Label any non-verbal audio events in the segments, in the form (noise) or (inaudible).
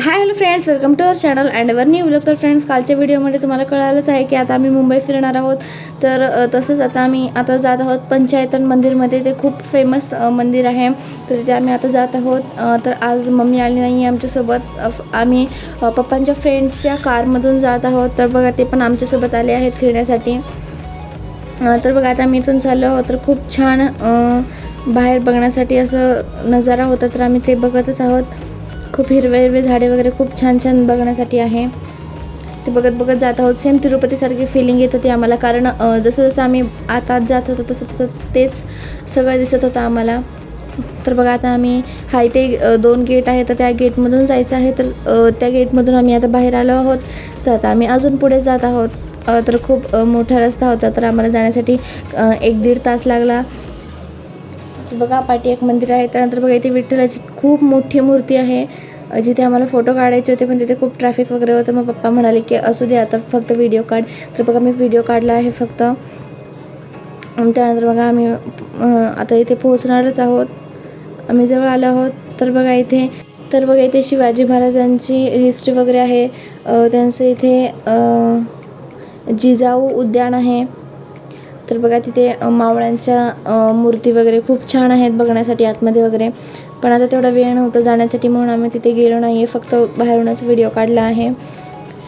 Hi hello friends welcome to our channel and our new blog तर friends कालच्या व्हिडिओमध्ये तुम्हाला कळालंच आहे की आता आम्ही मुंबई फिरणार आहोत. तर तसंच आता आम्ही आता जात आहोत पंचायतन मंदिरमध्ये. ते खूप फेमस मंदिर आहे. तर तिथे आम्ही आता जात आहोत. तर आज मम्मी आली नाही आहे आमच्यासोबत आम्ही पप्पांच्या फ्रेंड्सच्या कारमधून जात आहोत. तर बघा ते पण आमच्यासोबत आले आहेत फिरण्यासाठी. तर बघा आता आम्ही इथून चाललो आहोत. तर खूप छान बाहेर बघण्यासाठी असं नजारा होता. तर आम्ही ते बघतच आहोत. खूप हिरवे हिरवे झाडे वगैरे खूप छान छान बघण्यासाठी आहे. ते बघत बघत जात आहोत. सेम तिरुपतीसारखी फिलिंग येत होती आम्हाला. कारण जसं जसं आम्ही आत आत जात होतो तसं तसं तेच सगळं दिसत होतं आम्हाला. तर बघा आता आम्ही हा इथे दोन गेट आहे तर त्या गेटमधून जायचं आहे. तर त्या गेटमधून आम्ही आता बाहेर आलो आहोत. तर आता आम्ही अजून पुढे जात आहोत. तर खूप मोठा रस्ता होता. तर आम्हाला जाण्यासाठी एक दीड तास लागला. बघा पाठी एक मंदिर आहे. त्यानंतर बघा इथे विठ्ठलाची खूप मोठी मूर्ती आहे. जिथे आम्हाला फोटो काढायचे होते पण तिथे खूप ट्रॅफिक वगैरे होतं. मग पप्पा म्हणाले की असू दे आता फक्त व्हिडिओ काढ. तर बघा मी व्हिडिओ काढला आहे फक्त. त्यानंतर बघा आम्ही आता इथे पोहोचणारच आहोत. आम्ही जवळ आलो आहोत. तर बघा इथे तर बघा इथे शिवाजी महाराजांची हिस्ट्री वगैरे आहे. त्यांचं इथे जिजाऊ उद्यान आहे. तर बघा तिथे मावळ्यांच्या मूर्ती वगैरे खूप छान आहेत बघण्यासाठी आतमध्ये वगैरे. पण आता तेवढा वेळ नव्हता जाण्यासाठी म्हणून आम्ही तिथे गेलो नाही आहे फक्त बाहेरूनच व्हिडिओ काढला आहे.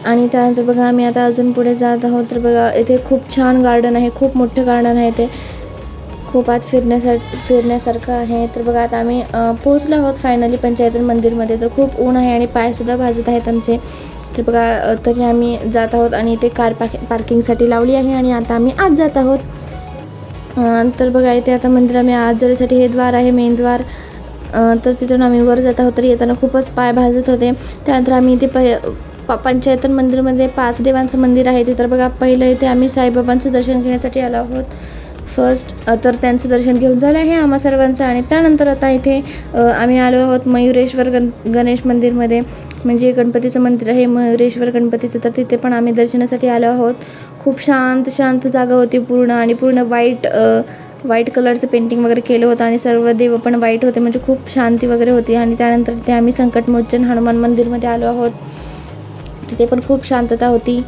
आणि त्यानंतर बघा आम्ही आता अजून पुढे जात आहोत. तर बघा इथे खूप छान गार्डन आहे. खूप मोठं गार्डन आहे ते खूप आत फिरण्यासाठी फिरण्यासारखं आहे. तर बघा आता आम्ही पोहोचलो आहोत फायनली पंचायत मंदिरमध्ये. तर खूप ऊन आहे आणि पायसुद्धा भाजत आहेत आमचे. तर बघा तरी आम्ही जात आहोत आणि इथे कार पार्क पार्किंगसाठी लावली आहे आणि आता आम्ही आत जात आहोत. तर बघा इथे आता मंदिर आम्ही आत जाण्यासाठी हे द्वार आहे मेन द्वार. तर तिथून आम्ही वर जात आहोत तर येताना खूपच पाय भाजत होते. त्यानंतर आम्ही इथे प पंचायतन मंदिरमध्ये पाच देवांचं मंदिर आहे. ते तर बघा पहिलं इथे आम्ही साईबाबांचं दर्शन घेण्यासाठी आलो आहोत. फर्स्ट तर त्यांचं दर्शन घेऊन झालं आहे आम्हा सर्वांचं आणि त्यानंतर आता इथे आम्ही आलो आहोत मयुरेश्वर गण गणेश मंदिरमध्ये. म्हणजे गणपतीचं मंदिर आहे मयुरेश्वर गणपतीचं तर तिथे पण आम्ही दर्शनासाठी आलो आहोत. खूप शांत शांत जागा होती पूर्ण आणि पूर्ण वाईट व्हाईट कलरचं पेंटिंग वगैरे केलं होतं आणि सर्व देव पण वाईट होते. म्हणजे खूप शांती वगैरे होती आणि त्यानंतर तिथे आम्ही संकटमोचन हनुमान मंदिरमध्ये आलो आहोत. तिथे पण खूप शांतता होती.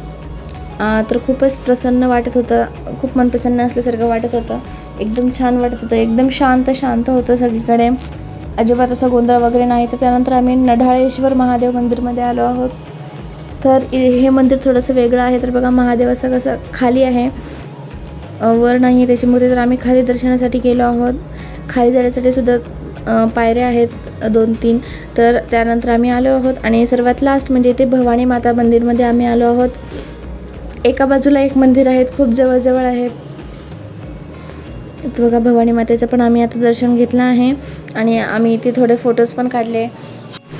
तर खूपच प्रसन्न वाटत होतं. खूप मन प्रसन्न असल्यासारखं वाटत होतं. एकदम छान वाटत होतं. एकदम शांत शांत होतं सगळीकडे. अजिबात असा गोंधळ वगैरे नाही. तर त्यानंतर आम्ही नढाळेश्वर महादेव मंदिरमध्ये आलो आहोत. तर हे मंदिर थोडंसं वेगळं आहे. तर बघा महादेव असं कसं खाली आहे. वर नाही आहे त्याच्यामुळे तर आम्ही खाली दर्शनासाठी गेलो आहोत. खाली जाण्यासाठी सुद्धा पायऱ्या आहेत दोन तीन. तर त्यानंतर आम्ही आलो आहोत. आणि सर्वात लास्ट म्हणजे इथे भवानी माता मंदिरमध्ये आम्ही आलो आहोत. एका बाजूला एक मंदिर आहेत खूप जवळजवळ आहेत. इथं बघा भवानी मातेचं पण आम्ही आता दर्शन घेतलं आहे आणि आम्ही इथे थोडे फोटोज पण काढले.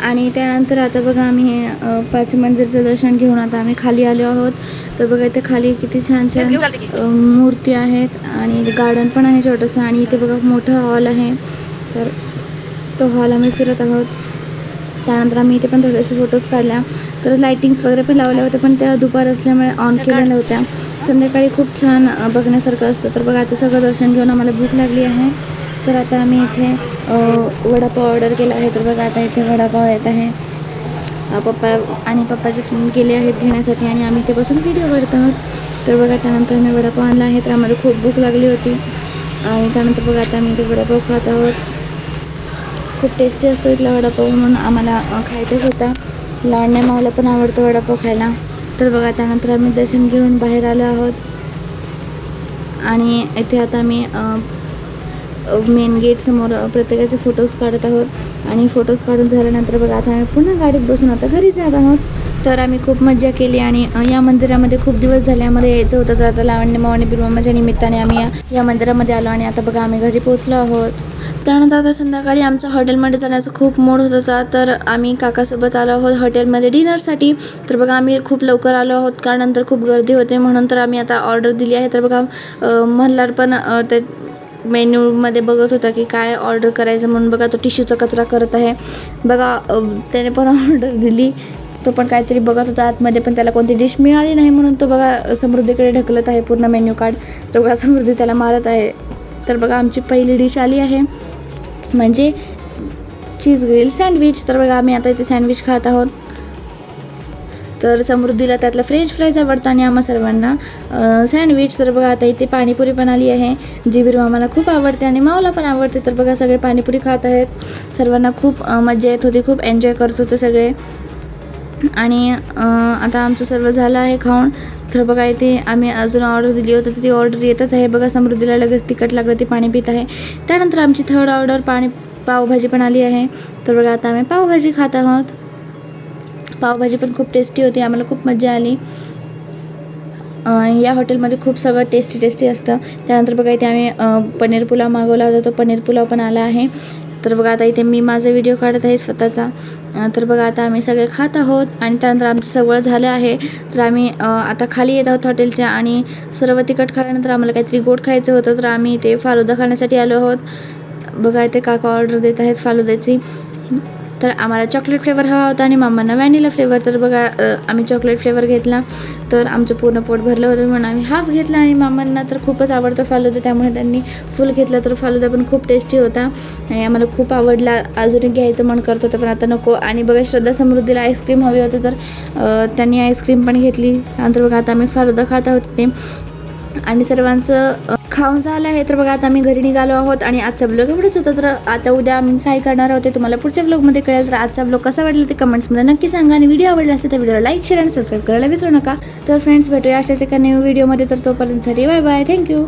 आणि त्यानंतर आता बघा आम्ही पाच मंदिरचं दर्शन घेऊन आता आम्ही खाली आलो आहोत. तर बघा इथे खाली किती छान छान मूर्ती आहेत आणि गार्डन पण आहे छोटंसं आणि इथे बघा मोठा हॉल आहे. तर तो हॉल आम्ही फिरत आहोत. त्यानंतर आम्ही इथे पण थोडेसे फोटोज काढल्या. तर लायटिंग्स वगैरे पण लावल्या होत्या पण त्या दुपार असल्यामुळे ऑन केलेल्या होत्या संध्याकाळी खूप छान बघण्यासारखं असतं. तर बघा आता सगळं दर्शन घेऊन आम्हाला भूक लागली आहे. तर आता आम्ही इथे वडापाव ऑर्डर केला आहे. तर बघा आता इथे वडापाव येत आहे. पप्पा आणि पप्पाचे फोन गेले आहेत घेण्यासाठी आणि आम्ही ते बसून व्हिडिओ काढत आहोत. तर बघा त्यानंतर मी वडापाव आणला आहे. तर आम्हाला खूप भूक लागली होती. आणि त्यानंतर बघा आता आम्ही इथे वडापाव खात आहोत. खूप टेस्टी असतो इथला वडापाव म्हणून. आम्हाला खायचाच होता. लाडण्या मावला पण आवडतो वडापाव खायला. तर बघा त्यानंतर आम्ही दर्शन घेऊन बाहेर आलो आहोत. आणि इथे आता आम्ही मेन गेटसमोर प्रत्येकाचे फोटोज काढत आहोत. आणि फोटोज काढून झाल्यानंतर बघा आता आम्ही पुन्हा गाडीत बसून आता घरी जात आहोत. तर आम्ही खूप मजा केली आणि या मंदिरामध्ये खूप दिवस झाले आम्हाला यायचं होतं. तर आता लावण्य मावणी बिरमामाच्या निमित्ताने आम्ही या या मंदिरामध्ये आलो आणि आता बघा आम्ही घरी पोहोचलो आहोत. त्यानंतर आता संध्याकाळी आमचा हॉटेलमध्ये जाण्याचा खूप मूड होत होता. तर आम्ही काकासोबत आलो आहोत हॉटेलमध्ये डिनरसाठी. तर बघा आम्ही खूप लवकर आलो आहोत कारण नंतर खूप गर्दी होते. म्हणून तर आम्ही आता ऑर्डर दिली आहे. तर बघा अ, पण ते मेन्यूमध्ये बघत होता की काय ऑर्डर करायचं म्हणून बघा तो टिश्यूचा कचरा करत आहे. बघा त्याने पण (laughs) ऑर्डर दिली. तो पण काहीतरी बघत होता. आतमध्ये पण त्याला कोणती डिश मिळाली नाही म्हणून तो बघा समृद्धीकडे ढकलत आहे पूर्ण मेन्यू कार्ड तर बघा समृद्धी त्याला मारत आहे. तर बघा आमची पहिली डिश आली आहे. म्हणजे चीज ग्रिल सँडविच तर बघा आम्ही आता इथे सँडविच खात आहोत. तर समृद्धीला त्यातलं फ्रेंच फ्राईज आवडतं आणि आम्हा सर्वांना सँडविच तर बघा आता इथे पाणीपुरी पण आली आहे. जिबीर मामाला आम्हाला खूप आवडते आणि मावला पण आवडते. तर बघा सगळे पाणीपुरी खात आहेत. सर्वांना खूप मजा येत होती. खूप एन्जॉय करत होते सगळे. आणि आता आमचं सर्व झालं आहे खाऊन. तर बघा इथे आम्ही अजून ऑर्डर दिली होती तर ती ऑर्डर येतच आहे. बघा समृद्धीला लगेच तिखट लागलं ती पाणी पित आहे. त्यानंतर आमची थर्ड ऑर्डर पाणी पावभाजी पण आली आहे. तर बघा आता आम्ही पावभाजी खात आहोत. पावभाजी पण खूप टेस्टी होती आम्हाला खूप मजा आली. या हॉटेलमध्ये खूप सगळं टेस्टी टेस्टी असतं. त्यानंतर बघा इथे आम्ही पनीर पुलाव मागवला होता तो पनीर पुलाव पण आला आहे. तर बघा आता इथे मी माझा व्हिडिओ काढत आहे स्वतःचा. तर बघा आता आम्ही सगळे खात आहोत आणि त्यानंतर आमचं सगळं झालं आहे. तर आम्ही आता खाली येत आहोत हॉटेलच्या आणि सर्व तिखट खाल्यानंतर आम्हाला काहीतरी गोड खायचं होतं तर आम्ही ते फालुदा खाण्यासाठी आलो आहोत. बघा इथे काका ऑर्डर देत आहेत फालुद्याची. तर आम्हाला चॉकलेट फ्लेवर हवा होता आणि मामांना व्हॅनिला फ्लेवर तर बघा आम्ही चॉकलेट फ्लेवर घेतला. तर आमचं पूर्ण पोट भरलं होतं म्हणून आम्ही हाफ घेतला आणि मामांना तर खूपच आवडतं फालुदा. त्यामुळे त्यांनी फुल घेतला तर फालुदा पण खूप टेस्टी होता. आणि आम्हाला खूप आवडला. अजूनही घ्यायचं मन करत होतं पण आता नको. आणि बघा श्रद्धा समृद्धीला आईस्क्रीम हवी होती तर त्यांनी आईस्क्रीम पण घेतली. नंतर बघा आता आम्ही फालुदा खात आहोत ते आणि सर्वांचं खाऊन झालं आहे. तर बघा आता आम्ही घरी निघालो आहोत आणि आजचा ब्लॉग एवढंच होतं. तर आता उद्या आम्ही काय करणार आहोत ते तुम्हाला पुढच्या ब्लॉगमध्ये कळेल. तर आजचा ब्लॉग कसा वाटला ते कमेंट्समध्ये नक्की सांगा. आणि व्हिडिओ आवडला असेल तर व्हिडिओला लाईक शेअर आणि सबस्क्राईब करायला विसरू नका. तर फ्रेंड्स भेटूया अशाच एका न्यू व्हिडिओमध्ये तर तोपर्यंत बाय बाय थँक्यू